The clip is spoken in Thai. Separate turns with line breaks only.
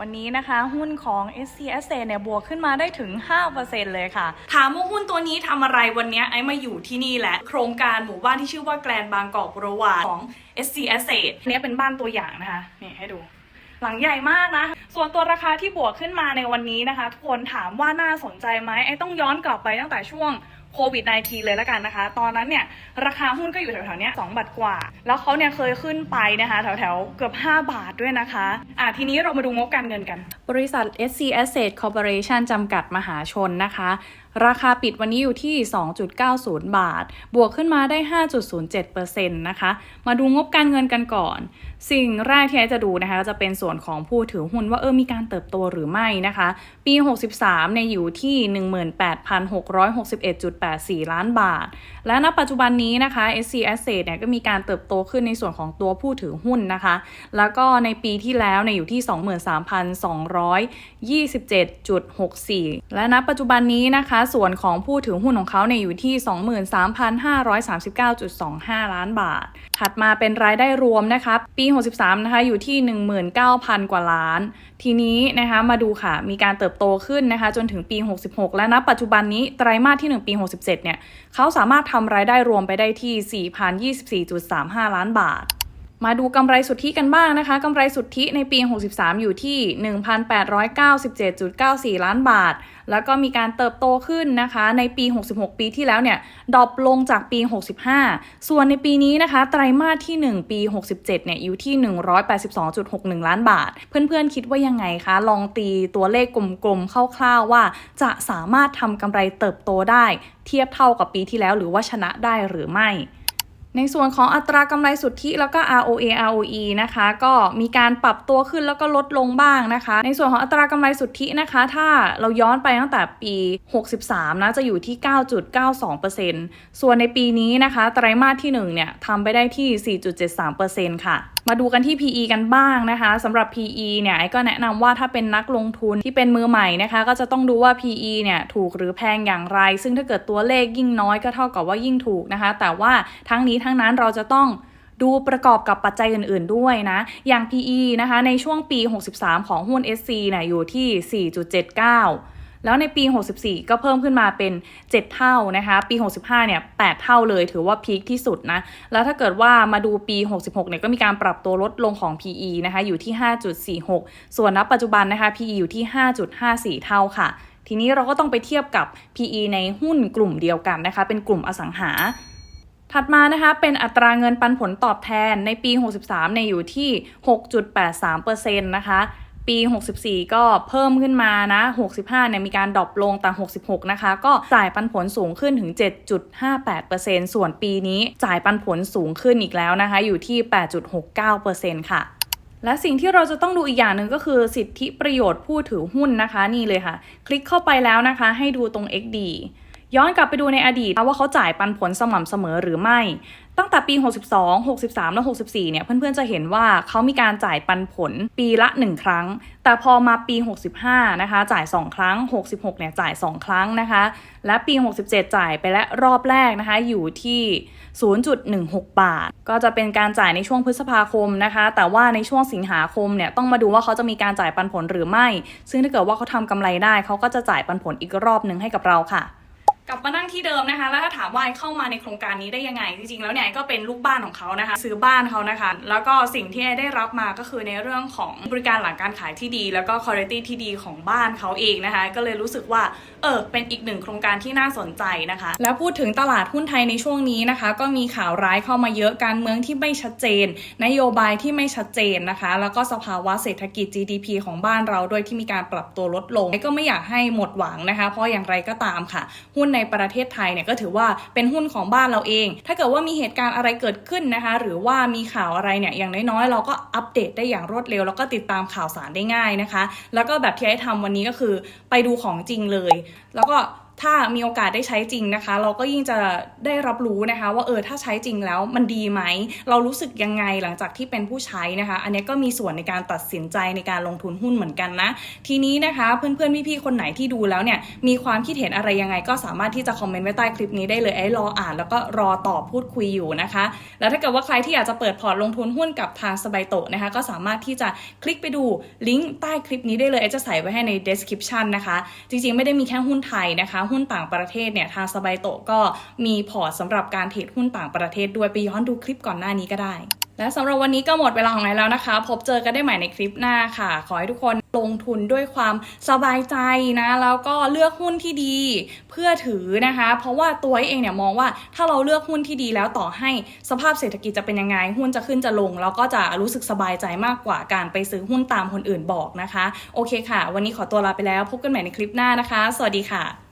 วันนี้นะคะหุ้นของ SC Asset เนี่ยบวกขึ้นมาได้ถึง 5%เลยค่ะ ถามว่าหุ้นตัวนี้ทำอะไรวันนี้ไอ้มาอยู่ที่นี่แหละ โครงการหมู่บ้านที่ชื่อว่าแกลนบางกอกบรวาของ SC Asset เนี้ยเป็นบ้านตัวอย่างนะคะ นี่ให้ดู หลังใหญ่มากนะ ส่วนตัวราคาที่บวกขึ้นมาในวันนี้นะคะ ทุกคนถามว่าน่าสนใจไหมไอ้ต้องย้อนกลับไปตั้งแต่ช่วงโควิด -19 เลยแล้วกันนะคะ ตอนนั้นเนี่ยราคาหุ้นก็อยู่แถวๆเนี้ย2บาทกว่า แล้วเขาเนี่ยเคยขึ้นไปนะคะแถวๆเกือบ 5 บาทด้วยนะคะ อะทีนี้เรามาดูงบการเงินกัน บริษัท SC Asset Corporation จำกัดมหาชนนะคะ ราคาปิดวันนี้อยู่ที่ 2.90 บาท บวกขึ้นมาได้ 5.07%นะคะ มาดูงบการเงินกันก่อน สิ่งแรกที่ไอจะดูนะคะจะเป็นส่วนของผู้ถือหุ้นว่าเออมีการเติบโตหรือไม่นะคะ ปี 63เนี่ยอยู่ที่ 18,661.84 ล้านบาท และณปัจจุบันนี้นะคะ SC Asset เนี่ยก็มีการเติบโตขึ้นในส่วนของตัวผู้ถือหุ้นนะคะ แล้วก็ในปีที่แล้วเนี่ยอยู่ที่ 23,227.64 และณปัจจุบันนี้นะคะส่วนของผู้ถือหุ้นของเขาเนี่ยอยู่ที่ 23,539.25 ล้านบาท ถัดมาเป็นรายได้รวมนะคะปี 63 นะคะอยู่ที่ 19,000 กว่าล้าน ทีนี้นะคะมาดูค่ะ มีการเติบโตขึ้นนะคะจนถึงปี 66 และณปัจจุบันนี้ไตรมาสที่ 1 ปี 67 เนี่ยเขาสามารถทำรายได้รวมไปได้ที่ 4,024.35 ล้านบาท มาดูกำไรสุทธิกันบ้างนะคะกำไรสุทธิในปี 63 อยู่ที่ 1,897.94 ล้านบาท แล้วก็มีการเติบโตขึ้นนะคะ ในปี 66 ปีที่แล้วเนี่ยดรอปลงจากปี 65 ส่วนในปีนี้นะคะ ไตรมาสที่ 1 ปี 67 เนี่ยอยู่ที่ 182.61 ล้านบาท เพื่อนๆคิดว่ายังไงคะ ลองตีตัวเลขกลมๆคร่าวๆว่า จะสามารถทำกำไรเติบโตได้ เทียบเท่ากับปีที่แล้วหรือว่าชนะได้หรือไม่ ในส่วนของอัตรากำไรสุทธิแล้วก็ ROA ROE นะคะ ก็มีการปรับตัวขึ้นแล้วก็ลดลงบ้างนะคะ ในส่วนของอัตรากำไรสุทธินะคะ ถ้าเราย้อนไปตั้งแต่ปี 63 นะ จะอยู่ที่ 9.92%ส่วนในปีนี้นะคะ ไตรมาสที่ 1 เนี่ยทำไปได้ที่ 4.73%ค่ะ มาดูกันที่ PE กันบ้างนะคะสำหรับ PE เนี่ยไอ้ก็แนะนำว่าถ้าเป็นนักลงทุนที่เป็นมือใหม่นะคะ ก็จะต้องดูว่า PE เนี่ยถูกหรือแพงอย่างไร ซึ่งถ้าเกิดตัวเลขยิ่งน้อยก็เท่ากับว่ายิ่งถูกนะคะ แต่ว่าทั้งนี้ทั้งนั้นเราจะต้องดูประกอบกับปัจจัยอื่น ๆ ด้วยนะ อย่าง PE นะคะ ในช่วงปี 63 ของหุ้น SC เนี่ยอยู่ที่ 4.79 แล้วในปี 64 ก็เพิ่มขึ้นมาเป็น 7 เท่านะคะ ปี 65 เนี่ย 8 เท่าเลยถือว่าพีคที่สุดนะ แล้วถ้าเกิดว่ามาดูปี 66 เนี่ยก็มีการปรับตัวลดลงของ PE นะคะ อยู่ที่ 5.46 ส่วนณปัจจุบันนะคะ PE อยู่ที่ 5.54 เท่าค่ะ ทีนี้เราก็ต้องไปเทียบกับ PE ในหุ้นกลุ่มเดียวกันนะคะ เป็นกลุ่มอสังหาถัดมานะคะเป็นอัตราเงินปันผลตอบแทนในปี 63เนี่ยอยู่ที่ 6.83%นะคะ ปี 64 ก็เพิ่มขึ้นมานะ 65 เนี่ยมีการดรอปลงแต่ 66 นะคะ ก็จ่ายปันผลสูงขึ้นถึง 7.58%ส่วนปีนี้จ่ายปันผลสูงขึ้นอีกแล้วนะคะ อยู่ที่ 8.69%ค่ะและสิ่งที่เราจะต้องดูอีกอย่างหนึ่งก็คือสิทธิประโยชน์ผู้ถือหุ้นนะคะ นี่เลยค่ะ คลิกเข้าไปแล้วนะคะ ให้ดูตรง XD ย้อนกลับไปดูในอดีตว่าเขาจ่ายปันผลสม่ำเสมอหรือไม่ ตั้งแต่ปี 62 63 และ 64 เนี่ย เพื่อนๆ จะเห็นว่าเขามีการจ่ายปันผลปีละ 1 ครั้ง แต่พอมาปี 65 นะคะ จ่าย 2 ครั้ง 66 เนี่ย จ่าย 2 ครั้งนะคะ และปี 67 จ่ายไปและรอบแรกนะคะ อยู่ที่ 0.16 บาท ก็จะเป็นการจ่ายในช่วงพฤษภาคมนะคะ แต่ว่าในช่วงสิงหาคมเนี่ย ต้องมาดูว่าเขาจะมีการจ่ายปันผลหรือไม่ ซึ่งถ้าเกิดว่าเขาทำกำไรได้ เขาก็จะจ่ายปันผลอีกรอบหนึ่งให้กับเราค่ะ กลับมานั่งที่เดิมนะคะ แล้วถ้าถามว่าไอ้เข้ามาในโครงการนี้ได้ยังไง จริงๆ แล้วเนี่ยก็เป็นลูกบ้านของเขานะคะ ซื้อบ้านเขานะคะ แล้วก็สิ่งที่ไอ้ได้รับมาก็คือในเรื่องของบริการหลังการขายที่ดี แล้วก็คุณภาพที่ดีของบ้านเขาเองนะคะ ก็เลยรู้สึกว่าเออเป็นอีกหนึ่งโครงการที่น่าสนใจนะคะ แล้วพูดถึงตลาดหุ้นไทยในช่วงนี้นะคะ ก็มีข่าวร้ายเข้ามาเยอะการเมืองที่ไม่ชัดเจน นโยบายที่ไม่ชัดเจนนะคะ แล้วก็สภาวะเศรษฐกิจ GDP ของบ้านเราด้วยที่มีการปรับตัวลดลงก็ไม่อยากให้หมดหวังนะคะ เพราะอย่างไรก็ตามค่ะหุ้นในประเทศไทยเนี่ยก็ถือว่าเป็นหุ้นของบ้านเราเอง ถ้าเกิดว่ามีเหตุการณ์อะไรเกิดขึ้นนะคะ หรือว่ามีข่าวอะไรเนี่ยอย่างน้อยๆ เราก็อัปเดตได้อย่างรวดเร็ว แล้วก็ติดตามข่าวสารได้ง่ายนะคะ แล้วก็แบบที่ไอ้ทำวันนี้ก็คือไปดูของจริงเลย แล้วก็ ถ้ามีโอกาสได้ใช้จริงนะคะ เราก็ยิ่งจะได้รับรู้นะคะ ว่าเออถ้าใช้จริงแล้วมันดีไหม เรารู้สึกยังไงหลังจากที่เป็นผู้ใช้นะคะ อันนี้ก็มีส่วนในการตัดสินใจในการลงทุนหุ้นเหมือนกันนะ ทีนี้นะคะเพื่อนๆพี่ๆคนไหนที่ดูแล้วเนี่ยมีความคิดเห็นอะไรยังไง ก็สามารถที่จะคอมเมนต์ไว้ใต้คลิปนี้ได้เลยไอ้รออ่าน แล้วก็รอตอบพูดคุยอยู่นะคะ แล้วถ้าเกิดว่าใครที่อยากจะเปิดพอร์ตลงทุนหุ้นกับทางสบายโตะนะคะ ก็สามารถที่จะคลิกไปดูลิงก์ใต้คลิปนี้ได้เลยไอ้จะใส่ไว้ให้ใน description นะคะ จริงๆไม่ได้มีแค่หุ้นไทยนะคะหุ้นต่างประเทศเนี่ยทางสบายโตก็มีพอร์ตสำหรับการเทรดหุ้นต่างประเทศด้วยไปย้อนดูคลิปก่อนหน้านี้ก็ได้ และสำหรับวันนี้ก็หมดเวลาของไอแล้วนะคะ พบเจอกันได้ใหม่ในคลิปหน้าค่ะ ขอให้ทุกคนลงทุนด้วยความสบายใจนะ แล้วก็เลือกหุ้นที่ดีเพื่อถือนะคะ เพราะว่าตัวเองเนี่ยมองว่าถ้าเราเลือกหุ้นที่ดีแล้วต่อให้สภาพเศรษฐกิจจะเป็นยังไง หุ้นจะขึ้นจะลง เราก็จะรู้สึกสบายใจมากกว่าการไปซื้อหุ้นตามคนอื่นบอกนะคะ โอเคค่ะ วันนี้ขอตัวลาไปแล้วพบกันใหม่ในคลิปหน้านะคะ สวัสดีค่ะ